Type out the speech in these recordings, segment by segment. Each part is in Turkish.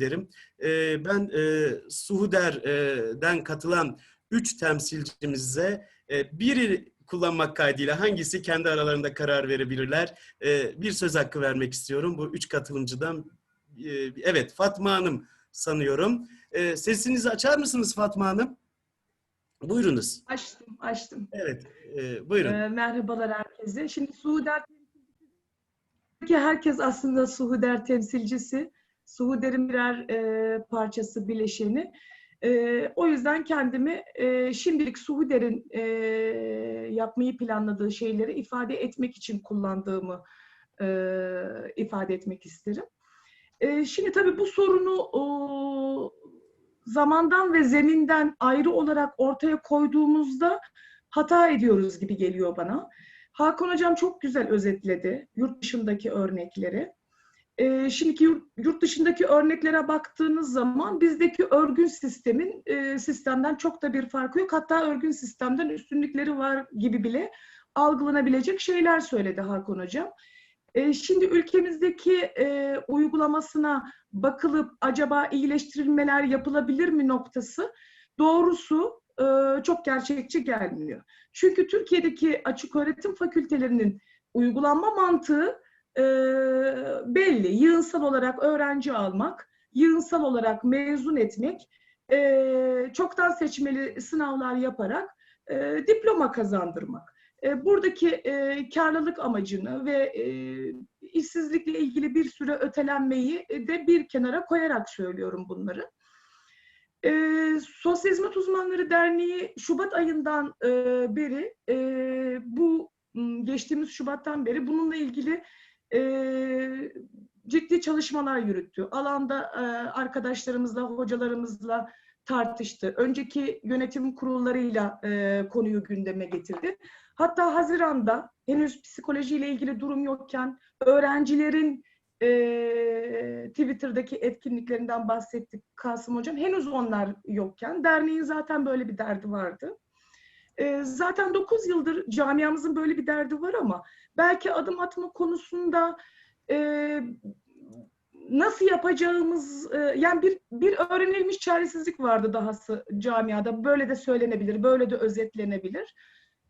ederim. Ee, ben e, Suhuder'den katılan üç temsilcimize e, biri kullanmak kaydıyla hangisi kendi aralarında karar verebilirler. E, bir söz hakkı vermek istiyorum bu üç katılımcıdan. E, evet Fatma Hanım sanıyorum. E, sesinizi açar mısınız Fatma Hanım? Buyurunuz. Açtım, açtım. Evet, e, buyurun. Ee, merhabalar herkese. Şimdi Suhuder temsilcisi, herkes aslında Suhuder temsilcisi. Suhuder'in birer e, parçası, bileşeni. E, o yüzden kendimi e, şimdilik Suhuder'in e, yapmayı planladığı şeyleri ifade etmek için kullandığımı e, ifade etmek isterim. E, şimdi tabii bu sorunu o, zamandan ve zeminden ayrı olarak ortaya koyduğumuzda hata ediyoruz gibi geliyor bana. Hakan Hocam çok güzel özetledi yurt dışındaki örnekleri. Ee, şimdiki yurt, yurt dışındaki örneklere baktığınız zaman bizdeki örgün sistemin e, sistemden çok da bir farkı yok. Hatta örgün sistemden üstünlükleri var gibi bile algılanabilecek şeyler söyledi Hakan Hocam. E, şimdi ülkemizdeki e, uygulamasına bakılıp acaba iyileştirilmeler yapılabilir mi noktası doğrusu e, çok gerçekçi gelmiyor. Çünkü Türkiye'deki açık öğretim fakültelerinin uygulanma mantığı e, belli. Yığınsal olarak öğrenci almak, yığınsal olarak mezun etmek, e, çoktan seçmeli sınavlar yaparak e, diploma kazandırmak. E, buradaki e, karlılık amacını ve e, işsizlikle ilgili bir süre ötelenmeyi de bir kenara koyarak söylüyorum bunları. E, Sosyal Hizmet Uzmanları Derneği Şubat ayından e, beri e, bu geçtiğimiz Şubat'tan beri bununla ilgili e, ciddi çalışmalar yürüttü. Alanda e, arkadaşlarımızla, hocalarımızla tartıştı. Önceki yönetim kurullarıyla e, konuyu gündeme getirdi. Hatta Haziran'da henüz psikolojiyle ilgili durum yokken öğrencilerin e, Twitter'daki etkinliklerinden bahsettik Kasım Hocam. Henüz onlar yokken derneğin zaten böyle bir derdi vardı. E, zaten 9 yıldır camiamızın böyle bir derdi var ama belki adım atma konusunda e, nasıl yapacağımız e, yani bir bir öğrenilmiş çaresizlik vardı dahası camiada. Böyle de söylenebilir, böyle de özetlenebilir.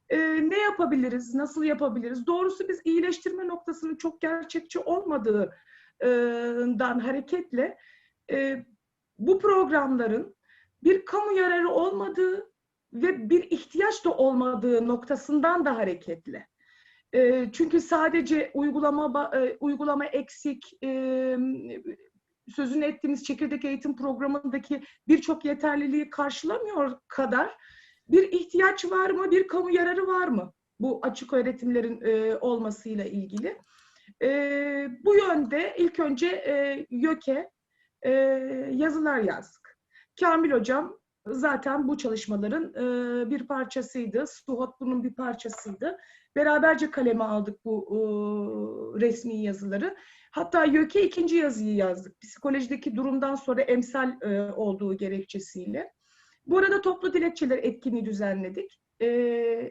E, ne yapabiliriz, nasıl yapabiliriz? Doğrusu biz iyileştirme noktasının çok gerçekçi olmadığından hareketle e, bu programların bir kamu yararı olmadığı ve bir ihtiyaç da olmadığı noktasından da hareketle. E, çünkü sadece uygulama e, uygulama eksik, e, sözünü ettiğimiz çekirdek eğitim programındaki birçok yeterliliği karşılamıyor kadar bir ihtiyaç var mı, bir kamu yararı var mı bu açık öğretimlerin e, olmasıyla ilgili? E, bu yönde ilk önce e, YÖK'e e, yazılar yazdık. Kamil Hocam zaten bu çalışmaların e, bir parçasıydı. Suhot bunun bir parçasıydı. Beraberce kaleme aldık bu e, resmi yazıları. Hatta YÖK'e ikinci yazıyı yazdık. Psikolojideki durumdan sonra emsal e, olduğu gerekçesiyle. Bu arada toplu dilekçeler etkinliği düzenledik.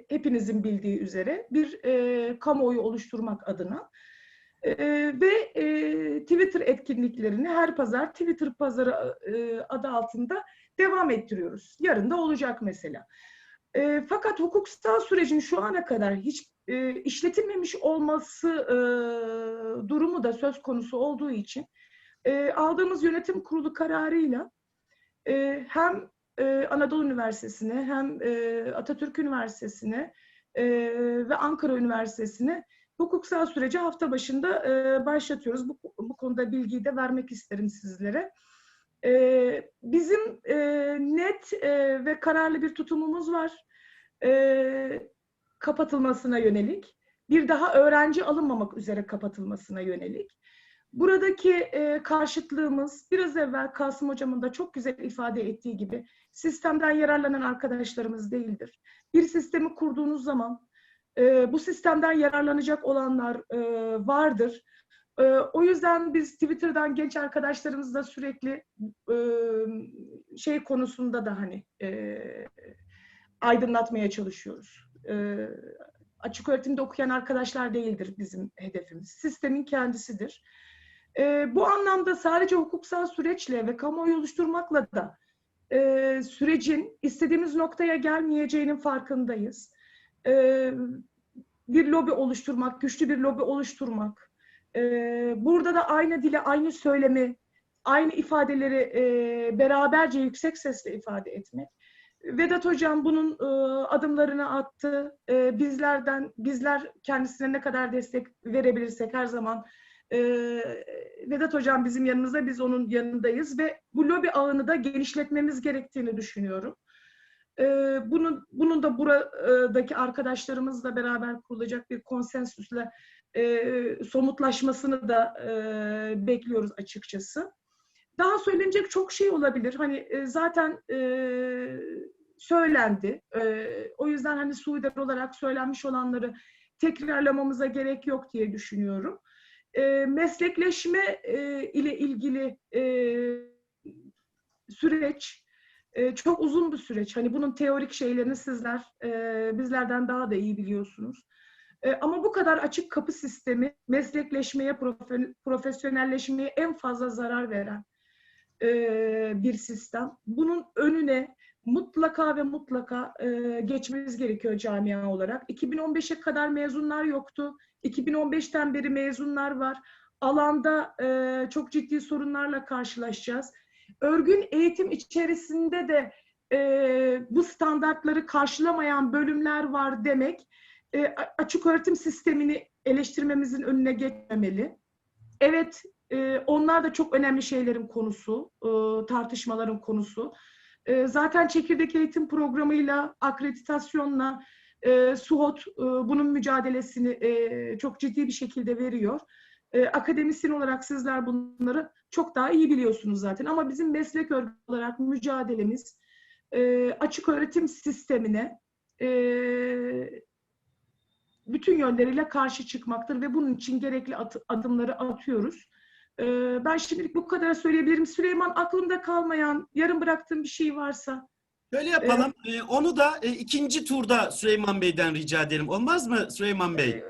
Hepinizin bildiği üzere bir e, kamuoyu oluşturmak adına. E, ve e, Twitter etkinliklerini her pazar Twitter pazarı e, adı altında devam ettiriyoruz. Yarın da olacak mesela. E, fakat hukuksal sürecin şu ana kadar hiç e, işletilmemiş olması e, durumu da söz konusu olduğu için e, aldığımız yönetim kurulu kararıyla e, hem e, Anadolu Üniversitesi'ne hem e, Atatürk Üniversitesi'ne e, ve Ankara Üniversitesi'ne hukuksal süreci hafta başında e, başlatıyoruz. Bu, bu konuda bilgiyi de vermek isterim sizlere. E, bizim e, net e, ve kararlı bir tutumumuz var. E, kapatılmasına yönelik. Bir daha öğrenci alınmamak üzere kapatılmasına yönelik. Buradaki e, karşıtlığımız biraz evvel Kasım Hocam'ın da çok güzel ifade ettiği gibi sistemden yararlanan arkadaşlarımız değildir. Bir sistemi kurduğunuz zaman e, bu sistemden yararlanacak olanlar e, vardır. E, o yüzden biz Twitter'dan genç arkadaşlarımızla sürekli e, şey konusunda da hani e, aydınlatmaya çalışıyoruz. E, açık öğretimde okuyan arkadaşlar değildir bizim hedefimiz. Sistemin kendisidir. Bu anlamda sadece hukuksal süreçle ve kamuoyu oluşturmakla da sürecin istediğimiz noktaya gelmeyeceğinin farkındayız. Bir lobi oluşturmak, güçlü bir lobi oluşturmak, e, burada da aynı dili, aynı söylemi, aynı ifadeleri e, beraberce yüksek sesle ifade etmek. Vedat Hocam bunun e, adımlarını attı. E, bizlerden, bizler kendisine ne kadar destek verebilirsek her zaman e, Vedat Hocam bizim yanımızda, biz onun yanındayız ve bu lobi ağını da genişletmemiz gerektiğini düşünüyorum. E, bunun, bunun da buradaki arkadaşlarımızla beraber kurulacak bir konsensüsle e, somutlaşmasını da e, bekliyoruz açıkçası. Daha söylenecek çok şey olabilir. Hani e, zaten e, söylendi. E, o yüzden hani Suudi olarak söylenmiş olanları tekrarlamamıza gerek yok diye düşünüyorum. E, meslekleşme e, ile ilgili e, süreç e, çok uzun bir süreç. Hani bunun teorik şeylerini sizler e, bizlerden daha da iyi biliyorsunuz. E, ama bu kadar açık kapı sistemi meslekleşmeye, profe- profesyonelleşmeye en fazla zarar veren e, bir sistem. Bunun önüne mutlaka ve mutlaka e, geçmemiz gerekiyor camia olarak. 2015'e kadar mezunlar yoktu. 2015'ten beri mezunlar var. Alanda e, çok ciddi sorunlarla karşılaşacağız. Örgün eğitim içerisinde de bu standartları karşılamayan bölümler var demek e, açık öğretim sistemini eleştirmemizin önüne geçmemeli. Evet, e, onlar da çok önemli şeylerin konusu, e, tartışmaların konusu. E, zaten çekirdek eğitim programıyla, akreditasyonla, e, SUHOT e, bunun mücadelesini e, çok ciddi bir şekilde veriyor. E, akademisyen olarak sizler bunları çok daha iyi biliyorsunuz zaten. Ama bizim meslek örgütü olarak mücadelemiz e, açık öğretim sistemine e, bütün yönleriyle karşı çıkmaktır ve bunun için gerekli at- adımları atıyoruz. Ee, ben şimdilik bu kadar söyleyebilirim. Süleyman aklımda kalmayan, yarım bıraktığım bir şey varsa. Böyle yapalım. Ee, onu da e, ikinci turda Süleyman Bey'den rica edelim. Olmaz mı Süleyman Bey? e,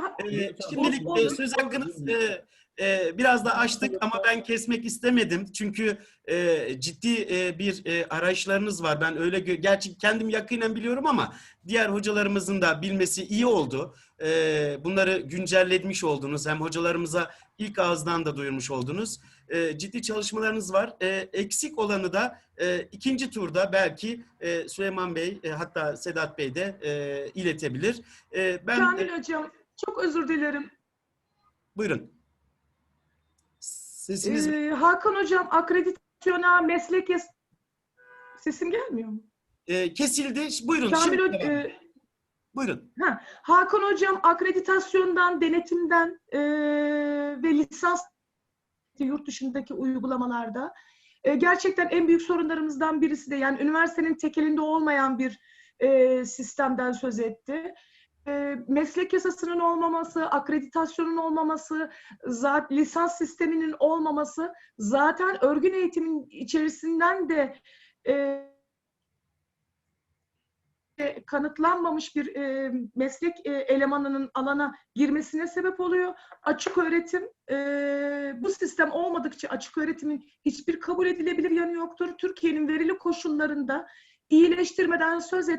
ha- Ee, şimdilik Olur. e, söz hakkınız e, e, biraz da açtık ama ben kesmek istemedim. Çünkü e, ciddi e, bir e, arayışlarınız var. Ben öyle gerçi kendim yakinen biliyorum ama diğer hocalarımızın da bilmesi iyi oldu. E, bunları güncellemiş oldunuz. Hem hocalarımıza ilk ağızdan da duyurmuş oldunuz. E, ciddi çalışmalarınız var. E, eksik olanı da e, ikinci turda belki e, Süleyman Bey e, hatta Sedat Bey de e, iletebilir. E, ben Kamil Hocam, çok özür dilerim. Buyurun. Sesiniz Ee, Hakan Hocam, akreditasyona, meslek yas- Sesim gelmiyor mu? e, kesildi. Buyurun. Kamil şimdi e, Buyurun. Ha, Hakan Hocam akreditasyondan, denetimden e, ve lisans yurt dışındaki uygulamalarda e, gerçekten en büyük sorunlarımızdan birisi de yani üniversitenin tekelinde olmayan bir e, sistemden söz etti. E, meslek yasasının olmaması, akreditasyonun olmaması, zaten lisans sisteminin olmaması zaten örgün eğitimin içerisinden de e, e, kanıtlanmamış bir e, meslek e, elemanının alana girmesine sebep oluyor. Açık öğretim, e, bu sistem olmadıkça açık öğretimin hiçbir kabul edilebilir yanı yoktur. Türkiye'nin verili koşullarında iyileştirmeden söz et